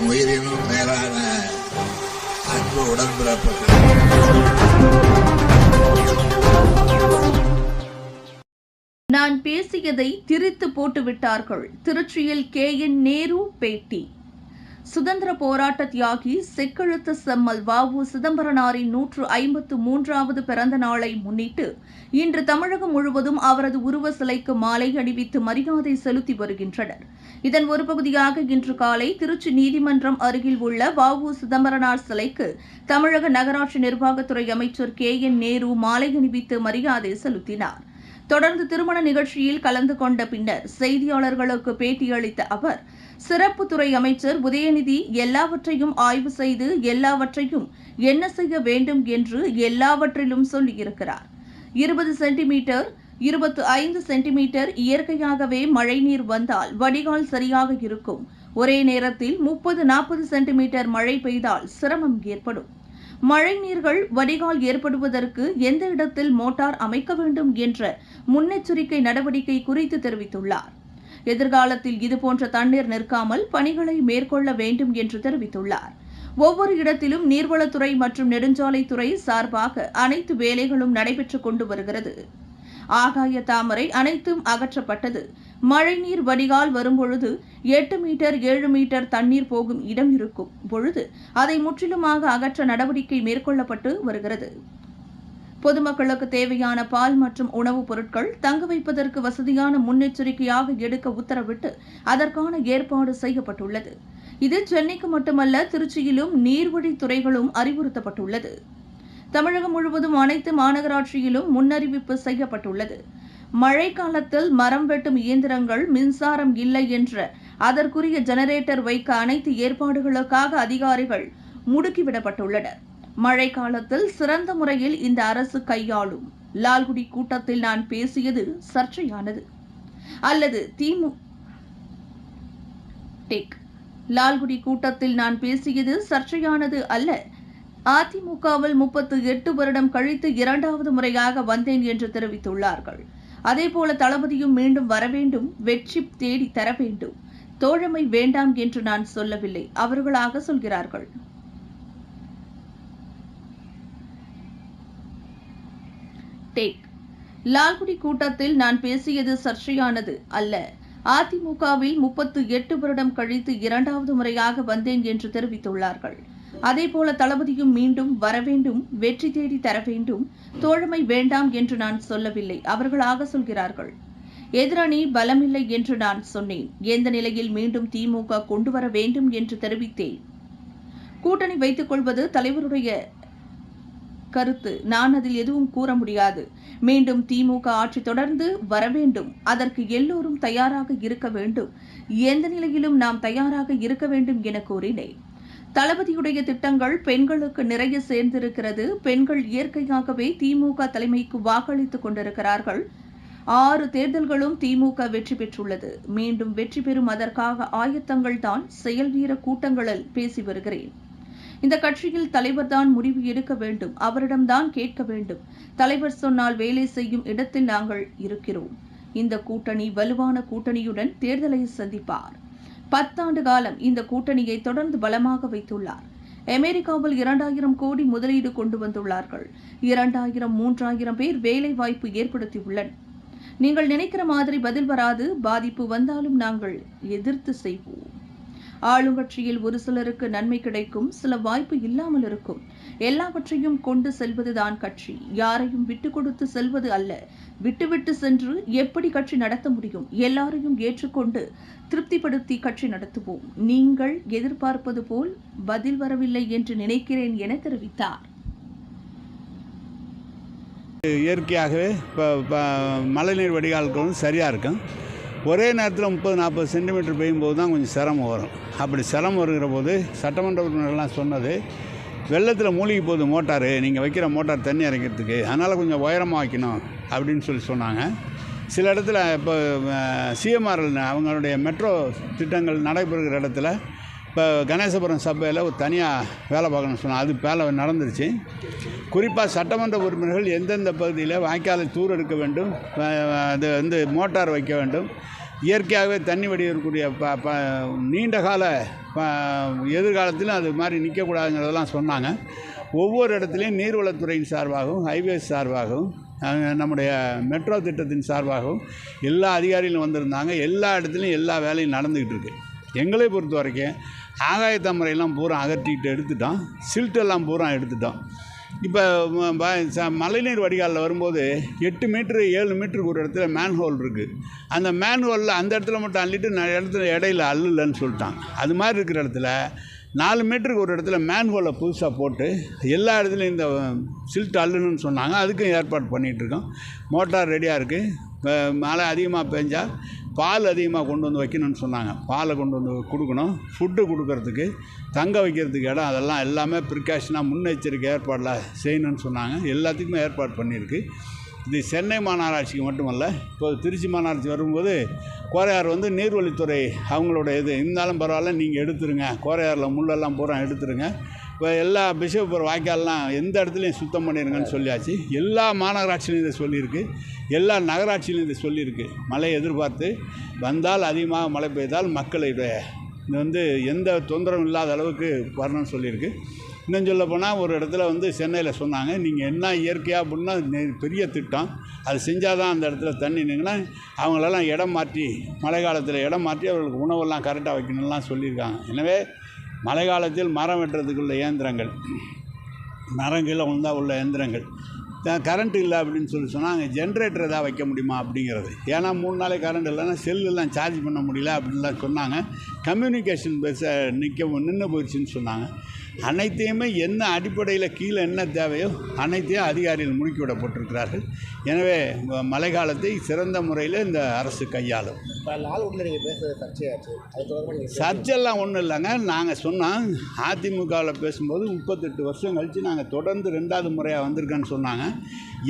உயிரினும் மேலான அன்பு உடன்பிறப்புகள். நான் பேசியதை திரித்து போட்டு விட்டார்கள் திருச்சியில் கே. என். நேரு பேட்டி. சுதந்திர போராட்ட தியாகி செக்கெழுத்து செம்மல் வாவு சிதம்பரனாரின் நூற்று ஐம்பத்து மூன்றாவது பிறந்த நாளை முன்னிட்டு இன்று தமிழகம் முழுவதும் அவரது உருவ சிலைக்கு மாலை அணிவித்து மரியாதை செலுத்தி வருகின்றனர். இதன் ஒரு பகுதியாக இன்று காலை திருச்சி நீதிமன்றம் அருகில் உள்ள வாவு சிதம்பரனார் சிலைக்கு தமிழக நகராட்சி நிர்வாகத்துறை அமைச்சர் கே என் நேரு மாலை அணிவித்து மரியாதை செலுத்தினார். தொடர்ந்து திருமண நிகழ்ச்சியில் கலந்து கொண்ட பின்னர் செய்தியாளர்களுக்கு பேட்டியளித்த அவர் சிறப்பு துறை அமைச்சர் உதயநிதி எல்லாவற்றையும் ஆய்வு செய்து எல்லாவற்றையும் என்ன செய்ய வேண்டும் என்று எல்லாவற்றிலும் சொல்லியிருக்கிறார். இருபது சென்டிமீட்டர் இருபத்து ஐந்து சென்டிமீட்டர் இயற்கையாகவே மழைநீர் வந்தால் வடிகால் சரியாக இருக்கும். ஒரே நேரத்தில் முப்பது நாற்பது சென்டிமீட்டர் மழை பெய்தால் சிரமம் ஏற்படும். மழை நீர்கள் வடிகால் ஏற்படுவதற்கு எந்த இடத்தில் மோட்டார் அமைக்க வேண்டும் என்ற முன்னெச்சரிக்கை நடவடிக்கை குறித்து தெரிவித்துள்ளார். எதிர்காலத்தில் இதுபோன்ற தண்ணீர் நிற்காமல் பணிகளை மேற்கொள்ள வேண்டும் என்று தெரிவித்துள்ளார். ஒவ்வொரு இடத்திலும் நீர்வளத்துறை மற்றும் நெடுஞ்சாலைத்துறை சார்பாக அனைத்து வேலைகளும் நடைபெற்றுக் கொண்டு வருகிறது. ஆகாய தாமரை அனைத்தும் அகற்றப்பட்டது. மழைநீர் வடிகால் வரும்பொழுது எட்டு மீட்டர் ஏழு மீட்டர் தண்ணீர் போகும் இடம் இருக்கும் பொழுது அதை முற்றிலுமாக அகற்ற நடவடிக்கை மேற்கொள்ளப்பட்டு வருகிறது. பொதுமக்களுக்கு தேவையான பால் மற்றும் உணவுப் பொருட்கள் தங்க வைப்பதற்கு வசதியான முன்னெச்சரிக்கையாக எடுக்க உத்தரவிட்டு அதற்கான ஏற்பாடு செய்யப்பட்டுள்ளது. இது சென்னைக்கு மட்டுமல்ல திருச்சியிலும் நீர்வழித்துறைகளும் அறிவுறுத்தப்பட்டுள்ளது. தமிழகம் முழுவதும் அனைத்து மாநகராட்சியிலும் முன்னறிவிப்பு செய்யப்பட்டுள்ளது. மழைக்காலத்தில் மரம் வெட்டும் இயந்திரங்கள் மின்சாரம் இல்லை என்ற அதற்குரிய ஜெனரேட்டர் வைக்க அனைத்து ஏற்பாடுகளுக்காக அதிகாரிகள் முடுக்கிவிடப்பட்டுள்ளனர். மழை காலத்தில் சிறந்த முறையில் இந்த அரசு கையாளும். லால்குடி கூட்டத்தில் நான் பேசியது சர்ச்சையானது. அல்லது திமு டேக். லால்குடி கூட்டத்தில் நான் பேசியது சர்ச்சையானது அல்ல. அதிமுகவில் முப்பத்து எட்டு வருடம் கழித்து இரண்டாவது முறையாக வந்தேன் என்று தெரிவித்துள்ளார்கள். அதேபோல தளபதியும் மீண்டும் வர வேண்டும் வெற்றி தேடி தர வேண்டும். தோழமை வேண்டாம் என்று நான் சொல்லவில்லை அவர்களாக சொல்கிறார்கள். டேக். லால்குடி கூட்டத்தில் நான் பேசியது சர்ச்சையானது அல்ல. அதிமுகவில் முப்பத்து எட்டு வருடம் கழித்து இரண்டாவது முறையாக வந்தேன் என்று தெரிவித்துள்ளார்கள். அதேபோல தளபதியும் மீண்டும் வரவேண்டும் வெற்றி தேடி தர வேண்டும் தோழமை வேண்டாம் என்று நான் சொல்லவில்லை அவர்களாக சொல்கிறார்கள். எதிரணி பலமில்லை என்று நான் சொன்னேன் எந்த நிலையில் மீண்டும் திமுக கொண்டு வர வேண்டும் என்று தெரிவித்தேன். கூட்டணி வைத்துக் கொள்வது தலைவருடைய கருத்து. நான் அதில் எதுவும் கூற முடியாது. மீண்டும் திமுக ஆட்சி தொடர்ந்து வர வேண்டும். அதற்கு எல்லோரும் தயாராக இருக்க வேண்டும். எந்த நிலையிலும் நாம் தயாராக இருக்க வேண்டும் என கூறினேன். தளபதியுடைய திட்டங்கள் பெண்களுக்கு நிறைய சேர்ந்திருக்கிறது. பெண்கள் இயற்கையாகவே திமுக தலைமைக்கு வாக்களித்துக் கொண்டிருக்கிறார்கள். ஆறு தேர்தல்களும் திமுக வெற்றி பெற்றுள்ளது. மீண்டும் வெற்றி பெறும் அதற்காக ஆயத்தங்கள் தான் செயல் வீர கூட்டங்களில் பேசி வருகிறேன். இந்த கட்சியில் தலைவர்தான் முடிவு எடுக்க வேண்டும். அவரிடம்தான் கேட்க வேண்டும். தலைவர் சொன்னால் வேலை செய்யும் இடத்தில் நாங்கள் இருக்கிறோம். இந்த கூட்டணி வலுவான கூட்டணியுடன் தேர்தலை சந்திப்பார். பத்தாண்டு காலம் இந்த கூட்டணியை தொடர்ந்து பலமாக வைத்துள்ளார். அமெரிக்காவில் இரண்டாயிரம் கோடி முதலீடு கொண்டு வந்துள்ளார்கள். இரண்டாயிரம் மூன்றாயிரம் பேர் வேலை வாய்ப்பு ஏற்படுத்தியுள்ளனர். நீங்கள் நினைக்கிற மாதிரி பதில் வராது. பாதிப்பு வந்தாலும் நாங்கள் எதிர்த்து செய்வோம். ஆளுங்கட்சியில் ஒரு சிலருக்கு நன்மை கிடைக்கும் சில வாய்ப்பு இல்லாமல் இருக்கும். எல்லாவற்றையும் கொண்டு செல்வதுதான் கட்சி. யாரையும் விட்டு கொடுத்து செல்வது அல்ல. விட்டுவிட்டு சென்று எப்படி கட்சி நடத்த முடியும்? எல்லாரையும் ஏற்றுக்கொண்டு திருப்திப்படுத்தி கட்சி நடத்துவோம். நீங்கள் எதிர்பார்ப்பது போல் பதில் வரவில்லை என்று நினைக்கிறேன் என தெரிவித்தார். இயற்கையாகவே இப்போ மழைநீர் வடிகால்களும் சரியாக இருக்கும். ஒரே நேரத்தில் முப்பது நாற்பது சென்டிமீட்டர் பெய்யும்போது தான் கொஞ்சம் சிரமம் வரும். அப்படி சிரமம் வருகிற போது சட்டமன்ற உறுப்பினர்லாம் சொன்னது வெள்ளத்தில் மூழ்கி போகுது மோட்டாரு நீங்கள் வைக்கிற மோட்டார் தண்ணி இறக்கிறதுக்கு அதனால் கொஞ்சம் உயரமாக வைக்கணும் அப்படின்னு சொல்லி சொன்னாங்க. சில இடத்துல இப்போ சிஎம்ஆர்எல் அவங்களுடைய மெட்ரோ திட்டங்கள் நடைபெறுகிற இடத்துல இப்போ கணேசபுரம் சபையில் ஒரு தனியாக வேலை பார்க்கணும்னு சொன்னால் அது வேலை நடந்துருச்சு. குறிப்பாக சட்டமன்ற உறுப்பினர்கள் எந்தெந்த பகுதியில் வாய்க்காலை தூர் எடுக்க வேண்டும் அது வந்து மோட்டார் வைக்க வேண்டும் இயற்கையாகவே தண்ணி வடிவக்கூடிய ப ப நீண்ட கால ப எதிர்காலத்திலும் அது மாதிரி நிற்கக்கூடாதுங்கிறதெல்லாம் சொன்னாங்க. ஒவ்வொரு இடத்துலையும் நீர்வளத்துறையின் சார்பாகவும் ஹைவேஸ் சார்பாகவும் நம்முடைய மெட்ரோ திட்டத்தின் சார்பாகவும் எல்லா அதிகாரிகளும் வந்திருந்தாங்க. எல்லா இடத்துலையும் எல்லா வேலையும் நடந்துக்கிட்டு இருக்கு. எங்களை பொறுத்த வரைக்கும் ஆகாய தாமரையெல்லாம் பூரா அகற்றிக்கிட்டு எடுத்துட்டோம் சில்ட்டெல்லாம் பூரா எடுத்துட்டோம் இப்போ மழைநீர் வடிகாலில் வரும்போது எட்டு மீட்ரு ஏழு மீட்டருக்கு ஒரு இடத்துல மேன்ஹோல் இருக்குது அந்த மேன்ஹோலில் அந்த இடத்துல மட்டும் அள்ளிட்டு நான் இடத்துல இடையில அள்ளுலன்னு சொல்லிட்டாங்க அது மாதிரி இருக்கிற இடத்துல நாலு மீட்டருக்கு ஒரு இடத்துல மேன்ஹோலை புதுசாக போட்டு எல்லா இடத்துலையும் இந்த சில்ட் அள்ளுன்னு சொன்னாங்க. அதுக்கும் ஏற்பாடு பண்ணிகிட்ருக்கோம் மோட்டார் ரெடியாக இருக்குது மழை அதிகமாக பெஞ்சால் பால் அதிகமாக கொண்டு வந்து வைக்கணும்னு சொன்னாங்க. பாலை கொண்டு வந்து கொடுக்கணும். ஃபுட்டு கொடுக்கறதுக்கு தங்க வைக்கிறதுக்கு இடம் அதெல்லாம் எல்லாமே ப்ரிகாஷனாக முன்னெச்சரிக்கை ஏற்பாடில் செய்யணும்னு சொன்னாங்க. எல்லாத்துக்குமே ஏற்பாடு பண்ணியிருக்கு. இது சென்னை மாநகராட்சிக்கு மட்டுமல்ல இப்போ திருச்சி மாநகராட்சி வரும்போது கோரையார் வந்து நீர்வழித்துறை அவங்களோட இது. இருந்தாலும் பரவாயில்ல நீங்கள் எடுத்துருங்க. கோரையாரில் முள்ளெல்லாம் பூரா எடுத்துருங்க. இப்போ எல்லா பிஷப்புரம் வாய்க்கால்லாம் எந்த இடத்துலையும் சுத்தம் பண்ணிடுங்கன்னு சொல்லியாச்சு. எல்லா மாநகராட்சியிலும் இதை சொல்லியிருக்கு. எல்லா நகராட்சியிலும் இதை சொல்லியிருக்கு. மழை எதிர்பார்த்து வந்தால் அதிகமாக மழை பெய்தால் மக்களுடைய இது வந்து எந்த தொந்தரவும் இல்லாத அளவுக்கு வரணும்னு சொல்லியிருக்கு. இன்னும் சொல்ல போனால் ஒரு இடத்துல வந்து சென்னையில் சொன்னாங்க. நீங்கள் என்ன இயற்கையாக அப்படின்னா பெரிய திட்டம். அது செஞ்சால் தான் அந்த இடத்துல தண்ணி நின்னா அவங்களெல்லாம் இடம் மாற்றி மழை காலத்தில் இடம் மாற்றி அவர்களுக்கு உணவெல்லாம் கரெக்டாக வைக்கணும்லாம் சொல்லியிருக்காங்க. எனவே மழை காலத்தில் மரம் வெட்டுறதுக்குள்ள இயந்திரங்கள். மரம் கீழே உழுந்தா உள்ள இயந்திரங்கள். க- கரண்ட் இல்லை அப்படின்னு சொல்லி சொன்னால் அங்கே ஜென்ரேட்டர் எதாவது வைக்க முடியுமா அப்படிங்கிறது. ஏன்னா மூணு நாளைக்கு கரண்ட் இல்லைன்னா செல்லெல்லாம் சார்ஜ் பண்ண முடியல அப்படின்லாம் சொன்னாங்க. கம்யூனிகேஷன் பேச நிற்க நின்று போயிடுச்சுன்னு சொன்னாங்க. அனைத்தையுமே என்ன அடிப்படையில் கீழே என்ன தேவையோ அனைத்தையும் அதிகாரிகள் முடுக்கி விடப்பட்டிருக்கிறார்கள் எனவே மழை காலத்தை சிறந்த முறையில் இந்த அரசு கையாளும். சர்ச்செல்லாம் ஒன்றும் இல்லைங்க. நாங்கள் சொன்னோம் அதிமுகவில் பேசும்போது முப்பத்தெட்டு வருஷம் கழித்து நாங்கள் தொடர்ந்து ரெண்டாவது முறையாக வந்திருக்கேன்னு சொன்னாங்க.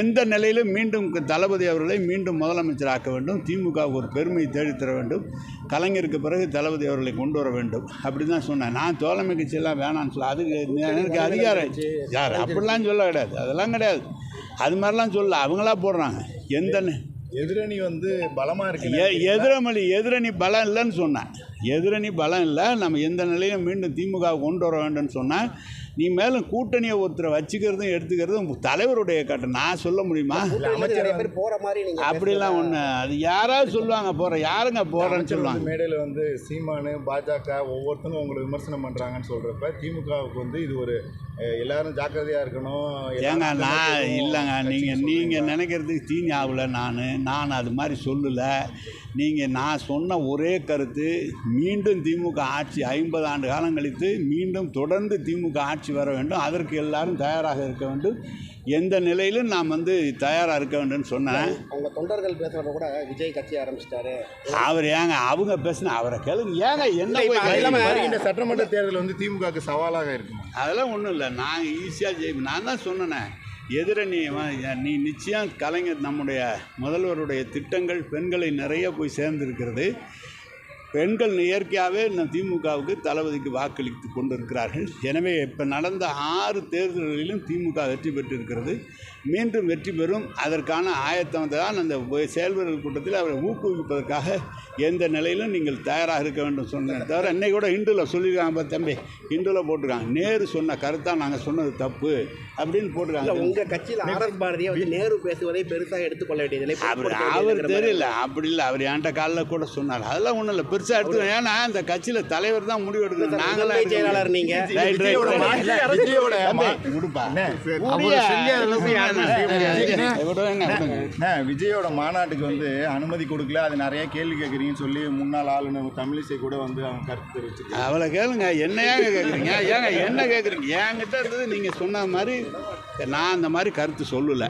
எந்த நிலையிலும் மீண்டும் தளபதி அவர்களை மீண்டும் முதலமைச்சர் ஆக்க வேண்டும். திமுகவுக்கு ஒரு பெருமை தேடித்தர வேண்டும். கலைஞருக்கு பிறகு தளபதி அவர்களை கொண்டு வர வேண்டும். அப்படி தான் சொன்னேன். நான் தோழமை கட்சியெல்லாம் வேணான்னு சொல்ல அதுக்கு எனக்கு அதிகாரம். யார் அப்படிலாம் சொல்ல கிடையாது. அதெல்லாம் கிடையாது. அது மாதிரிலாம் சொல்ல அவங்களா போடுறாங்க. எந்த எதிரணி வந்து பலமா இருக்கு எதிரமளி எதிரணி பலம் இல்லைன்னு சொன்னேன். எதிரணி பலம் இல்லை. நம்ம எந்த நிலையிலும் மீண்டும் திமுக கொண்டு வர வேண்டும்னு சொன்னேன். நீ மேலும் கூட்டணியை ஒருத்தரை வச்சுக்கிறதும் எடுத்துக்கிறதும் தலைவருடைய கட்ட நான் சொல்ல முடியுமா? பேர் போற மாதிரி நீங்க அப்படிலாம் ஒன்று அது யாராவது சொல்லுவாங்க போகிற யாருங்க போகிறேன்னு சொல்லுவாங்க? மேடையில் வந்து சீமானு பாஜக ஒவ்வொருத்தரும் உங்களை விமர்சனம் பண்றாங்கன்னு சொல்றப்ப திமுகவுக்கு வந்து இது ஒரு எல்லாரும் ஜாக்கிரதையா இருக்கணும் ஏங்க நான் இல்லைங்க நீங்கள்? நீங்கள் நினைக்கிறதுக்கு தீனி ஆகல நான் நான் அது மாதிரி சொல்லலை. நீங்கள் நான் சொன்ன ஒரே கருத்து மீண்டும் திமுக ஆட்சி ஐம்பது ஆண்டு காலம் கழித்து மீண்டும் தொடர்ந்து திமுக ஆட்சி வர வேண்டும். அதற்கு எல்லாரும் தயாராக இருக்க வேண்டும். எந்த நிலையிலும் நாம் வந்து தயாராக இருக்க வேண்டும்னு சொன்னேன். அவங்க தொண்டர்கள் பேசுறப்ப கூட விஜய் கட்சி ஆரம்பிச்சிட்டாரு. அவர் ஏங்க அவங்க பேசின அவரை கேளுங்க. ஏங்க என்ன சட்டமன்ற தேர்தல் வந்து திமுகவுக்கு சவாலாக இருக்குமா? அதெல்லாம் ஒன்றும் இல்லை. நாங்கள் ஈஸியாக ஜெயிப்போம் நான் தான் சொன்னேனே. எதிரணி நீ நிச்சயம் கலைஞர் நம்முடைய முதல்வருடைய திட்டங்கள் பெண்களை நிறைய போய் சேர்ந்திருக்கிறது. பெண்கள் இயற்கையாகவே திமுகவுக்கு தளபதிக்கு வாக்களித்து கொண்டிருக்கிறார்கள். எனவே இப்போ நடந்த ஆறு தேர்தல்களிலும் திமுக வெற்றி பெற்றிருக்கிறது. மீண்டும் வெற்றி பெறும். அதற்கான ஆயத்தம் தான் அந்த செயல்வர்கள் கூட்டத்தில் அவரை ஊக்குவிப்பதற்காக எந்த நிலையிலும் நீங்கள் தயாராக இருக்க வேண்டும் சொன்னேன் தவிர இன்னைக்கு கூட இந்துல சொல்லியிருக்காங்க தம்பி. இந்துல போட்டிருக்காங்க. நேரு சொன்ன கருத்தாக நாங்கள் சொன்னது தப்பு அப்படின்னு போட்டிருக்காங்க. உங்க கட்சியில ஆர் எஸ் பாரதியை வந்து நேரு பேசுவதை பெருசா எடுத்துக்கொள்ள வேண்டியதில்லை. அவர் அவர் தெரியல. அப்படி இல்லை. அவர் என்கிட்ட காலைல கூட சொன்னார். அதெல்லாம் ஒன்றும் இல்லை. பெருசாக எடுத்துக்கணும் ஏன்னா இந்த கட்சியில் தலைவர் தான் முடிவு எடுக்கணும். சார், நாங்களாம் முதன்மை எடுக்க செயலாளர் முடியாது. நீங்க. Right, right, விஜயோட மாநாட்டுக்கு வந்து அனுமதி கொடுக்கல. அது நிறைய கேள்வி கேட்குறீங்கன்னு சொல்லி முன்னாள் ஆளுநர் தமிழிசை கூட வந்து அவங்க கருத்து தெரிவிச்சிருக்காங்க. அவளை கேளுங்க. என்ன ஏங்க கேட்குறீங்க? ஏங்க என்ன கேட்குறீங்க? என்கிட்ட இருந்தது நீங்கள் சொன்ன மாதிரி நான் அந்த மாதிரி கருத்து சொல்லலை.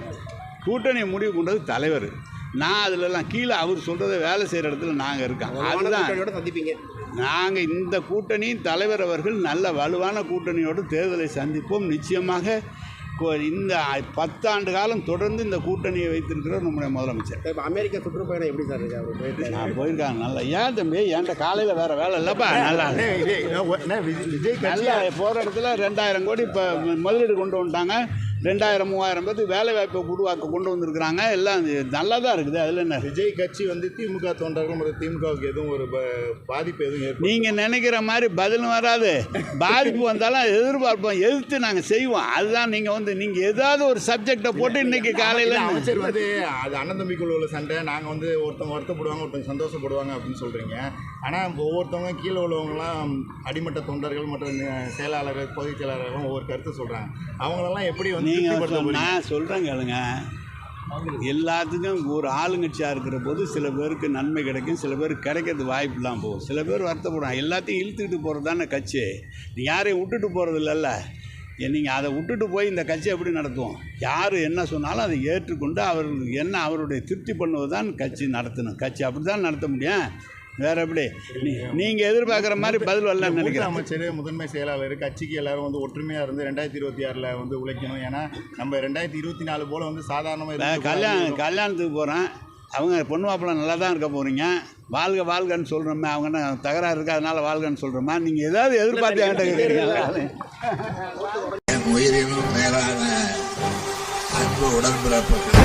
கூட்டணி முடிவு கொண்டது தலைவர். நான் அதிலலாம் கீழே அவர் சொல்கிறத வேலை செய்கிற இடத்துல நாங்கள் இருக்கோம். அதுதான். சந்திப்பீங்க. நாங்கள் இந்த கூட்டணி தலைவர் அவர்கள் நல்ல வலுவான கூட்டணியோடு தேர்தலை சந்திப்போம். நிச்சயமாக இந்த பத்தாண்டு காலம் தொடர்ந்து இந்த கூட்டணியை வைத்திருக்கிறவர் நம்முடைய முதலமைச்சர். இப்ப அமெரிக்கா சுற்றுப்பயணம் எப்படி சார் நான் போயிருக்காங்க. நல்லா ஏன் தம்பி? என்கிட்ட காலையில் வேறு வேலை இல்லைப்பா. நல்லா. நல்லா போகிற இடத்துல ரெண்டாயிரம் கோடி இப்போ முதலீடு கொண்டு வந்துட்டாங்க. ரெண்டாயிரம் மூவாயிரம் பேருக்கு வேலை வாய்ப்பை உருவாக்க கொண்டு வந்திருக்கிறாங்க. எல்லாம் நல்லா தான் இருக்குது. அதில் என்ன? விஜய் கட்சி வந்து திமுக தொண்டர்கள் மற்றும் திமுகவுக்கு எதுவும் ஒரு பாதிப்பு எதுவும் நீங்கள் நினைக்கிற மாதிரி பதிலும் வராது. பாதிப்பு வந்தாலும் எதிர்பார்ப்போம். எதிர்த்து நாங்கள் செய்வோம். அதுதான் நீங்கள் வந்து நீங்கள் ஏதாவது ஒரு சப்ஜெக்டை போட்டு இன்னைக்கு காலையில் அமைச்சர் வந்து அது அண்ணன் தம்பிக்குள்ள உள்ள சண்டை. நாங்கள் வந்து ஒருத்தவங்க வருத்தப்படுவாங்க ஒருத்தவங்க சந்தோஷப்படுவாங்க அப்படின்னு சொல்கிறீங்க ஆனால் ஒவ்வொருத்தவங்க கீழே உள்ளவங்கலாம் அடிமட்ட தொண்டர்கள் மற்றும் செயலாளர்கள் பொதுச் செயலாளர்கள் ஒவ்வொரு கருத்து சொல்கிறாங்க அவங்களெல்லாம் எப்படி வந்து நீங்கள்? நான் சொல்கிறேன் கேளுங்க. எல்லாத்துக்கும் ஒரு ஆளுங்கட்சியாக இருக்கிற போது சில பேருக்கு நன்மை கிடைக்கும் சில பேருக்கு கிடைக்கிறது வாய்ப்பு இல்லாமல் போகும். சில பேர் வருத்தப்படுவாங்க. எல்லாத்தையும் இழுத்துக்கிட்டு போகிறது தானே கட்சி. நீ யாரையும் விட்டுட்டு போகிறது இல்லைல்ல நீங்கள் அதை விட்டுட்டு போய் இந்த கட்சி எப்படி நடத்துவோம்? யார் என்ன சொன்னாலும் அதை ஏற்றுக்கொண்டு அவர் என்ன அவருடைய திருப்தி பண்ணுவது தான் கட்சி நடத்தணும். கட்சி அப்படி தான் நடத்த முடியும். வேற எப்படி? நீங்கள் எதிர்பார்க்குற மாதிரி பதில் வரலன்னு நினைக்கிறேன். அமைச்சர் முதன்மை செயலாளர் கட்சிக்கு எல்லாரும் வந்து ஒற்றுமையாக இருந்து ரெண்டாயிரத்தி இருபத்தி ஆறில் வந்து உழைக்கணும். ஏன்னா நம்ம ரெண்டாயிரத்தி இருபத்தி நாலு போல் வந்து சாதாரணமாக கல்யாணம் கல்யாணத்துக்கு போகிறேன் அவங்க பொண்ணு மாப்பிள்ளை நல்லா தான் இருக்க போகிறீங்க வாழ்க வாழ்கன்னு சொல்கிறோமே அவங்க என்ன தகராறு இருக்கு? அதனால வாழ்கன்னு சொல்கிறோமா நீங்கள் ஏதாவது எதிர்பார்த்து என்கிட்ட கேட்குறீங்களா உயிரினும் மேலான அன்பு உடன்பிறப்புகள்.